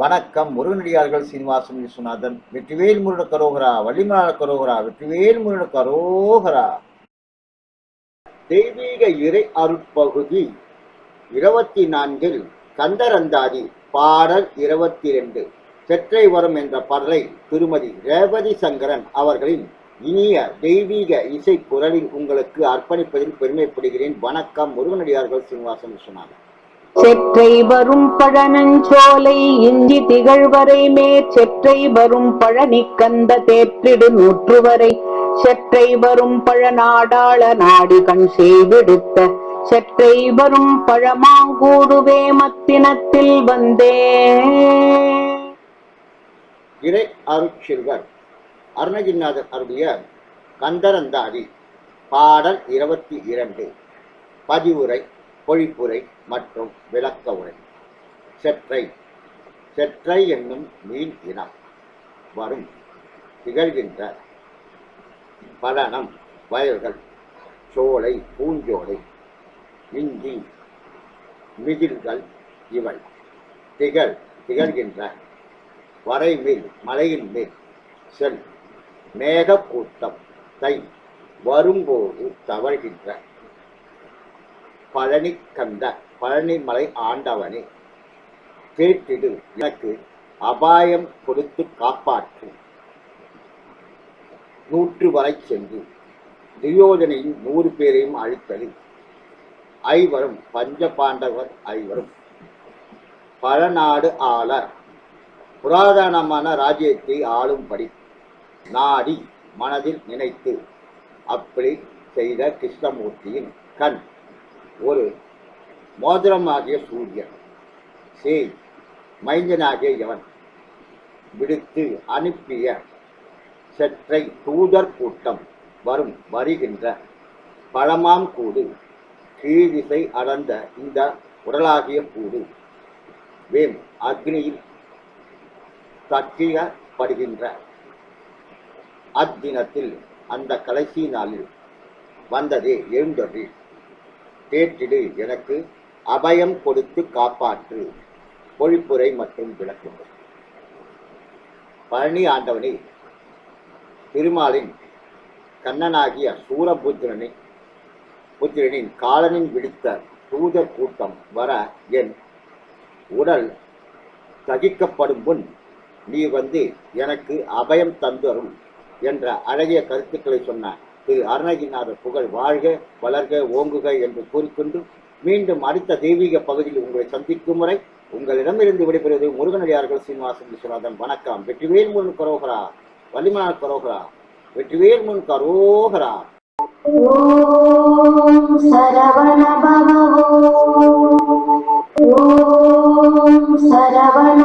வணக்கம் முருகனடியார்கள் சீனிவாசன் விஸ்வநாதன் வெற்றிவேல் முருட கரோகரா வள்ளிமலாள கரோகரா வெற்றிவேல் முருட கரோகரா. தெய்வீக இறை அருட்பகுதி இருபத்தி நான்கில் கந்தரந்தாதி பாடல் இருபத்தி ரெண்டு செற்றை வரும் என்ற பாடலை திருமதி ரேவதி சங்கரன் அவர்களின் இனிய தெய்வீக இசை குரலில் உங்களுக்கு அர்ப்பணிப்பதில் பெருமைப்படுகிறேன். வணக்கம் முருகனடியார்கள் சீனிவாசன் விஸ்வநாதன். செற்றை வரும் பழனஞ்சோலை இஞ்சி திகழ்வரை மேற் செற்றை வரும் பழனி கந்த தேற்றிடு நூற்றுவரை. செற்றை வரும் பழநாடாள நாடி கண் செய்விடுத்த செற்றை வரும் பழமாங்கூடுவே மத்தினத்தில் வந்தே. இறை அருட்சிறுவர் அருணகிரிநாதர் அருடைய கந்தரந்தாதி பாடல் இருபத்தி இரண்டு. பதிவுரை பொழிப்புரை மற்றும் விளக்க உரை. செற்றை. செற்றை என்னும் மீன் இனம். வரும். திகழ்கின்ற பலனம் வயல்கள் சோலை பூஞ்சோலை இஞ்சி மிதில்கள் இவை. திகழ் திகழ்கின்ற வரைமேல் மலையின் மேல் செல் மேகக்கூட்டம் தை வரும்போது தவழ்கின்ற பழனி கந்த பழனிமலை ஆண்டவனே கேட்டிடு எனக்கு அபாயம் கொடுத்து காப்பாற்று. நூற்று வரை சென்று துரியோதனையும் நூறு பேரையும் அழித்தது. ஐவரும் பஞ்ச பாண்டவர் ஐவரும் பழநாடு ஆள புராதனமான ராஜ்யத்தை ஆளும்படி நாடி மனதில் நினைத்து அப்படி செய்த கிருஷ்ணமூர்த்தியின் கண். ஒரு மோதிரமாகிய சூரியன். சேய் மைந்தனாகிய எவன் விடுத்து அனுப்பிய செற்றை தூதர் கூட்டம் வரும் வருகின்ற பழமாம் கூடு. கீழிசை அடர்ந்த இந்த உடலாகிய கூடு. வேம் அக்னியில் தட்டியப்படுகின்ற அத்தினத்தில் அந்த கடைசி நாளில் வந்ததே எழுந்தொழில் கேட்டிடு எனக்கு அபயம் கொடுத்து காப்பாற்று. பொழிப்புரை மற்றும் விளக்குங்கள். பழனி ஆண்டவனே திருமாலின் கண்ணனாகிய சூரபுத்திரனை புத்திரனின் காலனின் விடுத்த தூதர் கூட்டம் வர என் உடல் தகிக்கப்படும் முன் நீ வந்து எனக்கு அபயம் தந்தரும் என்ற அழகிய கருத்துக்களை சொன்ன திரு அருணகிரிநாதர் புகழ் வாழ்க வளர்க ஓங்குக என்று கூறிக்கொண்டு மீண்டும் அடுத்த தெய்வீக பகுதியில் உங்களை சந்திக்கும் முறை உங்களிடமிருந்து விடைபெறுவது முருகனடியார்கள் சீனிவாசன் விஸ்வநாதன். வணக்கம். வெற்றிவேல் முன் கரோகரா. வள்ளிமனார் கரோகரா. வெற்றிவேல் முன் கரோகரா. ஓம் சரவண பவோ ஓம் சரவண